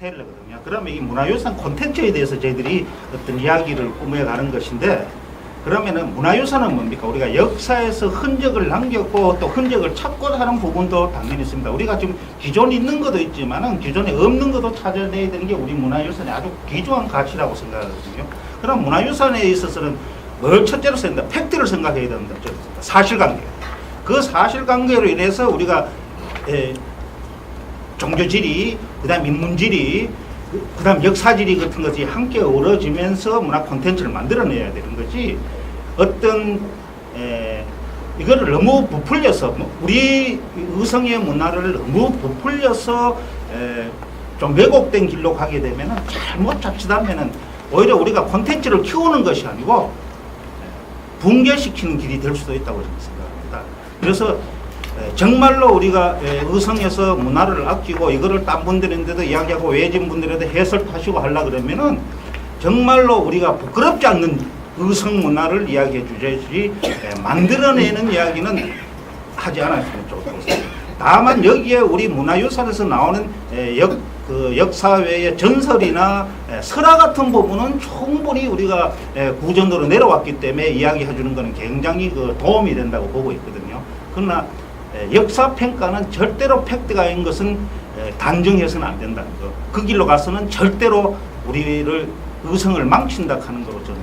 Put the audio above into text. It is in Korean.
스토리텔러거든요. 그러면 이 문화유산 콘텐츠에 대해서 저희들이 어떤 이야기를 꾸며 가는 것인데 그러면은 문화유산은 뭡니까? 우리가 역사에서 흔적을 남겼고 또 흔적을 찾고 하는 부분도 당연히 있습니다. 우리가 지금 기존에 있는 것도 있지만은 기존에 없는 것도 찾아내야 되는 게 우리 문화유산의 아주 귀중한 가치라고 생각하거든요. 그럼 문화유산에 있어서는 뭘 첫째로 생각한다? 팩트를 생각해야 된다. 저 사실관계. 그 사실관계로 인해서 우리가 에, 종교 지리, 그다음 인문 지리, 그- 그다음 역사 지리 같은 것이 함께 어우러지면서 문화 콘텐츠를 만들어내야 되는 거지. 어떤 에, 이거를 너무 부풀려서 뭐 우리 의성의 문화를 너무 부풀려서 에, 좀 왜곡된 길로 가게 되면은 잘못 자칫하면은 오히려 우리가 콘텐츠를 키우는 것이 아니고 에, 붕괴시키는 길이 될 수도 있다고 생각합니다. 그래서 에, 정말로 우리가 에, 의성에서 문화를 아끼고 이거를 딴 분들인데도 이야기하고 외진 분들에도 해설하시고 하려 그러면은 정말로 우리가 부끄럽지 않는 의성 문화를 이야기해 주셔야지 에, 만들어내는 이야기는 하지 않았으면 좋겠습니다. 다만 여기에 우리 문화유산에서 나오는 에, 역, 그 역사 외의 전설이나 에, 설화 같은 부분은 충분히 우리가 에, 구전으로 내려왔기 때문에 이야기해 주는 것은 굉장히 그 도움이 된다고 보고 있거든요. 그러나 에, 역사 평가는 절대로 팩트가인 것은 에, 단정해서는 안 된다는 거. 그 길로 가서는 절대로 우리를 의성을 망친다 하는 거로 저는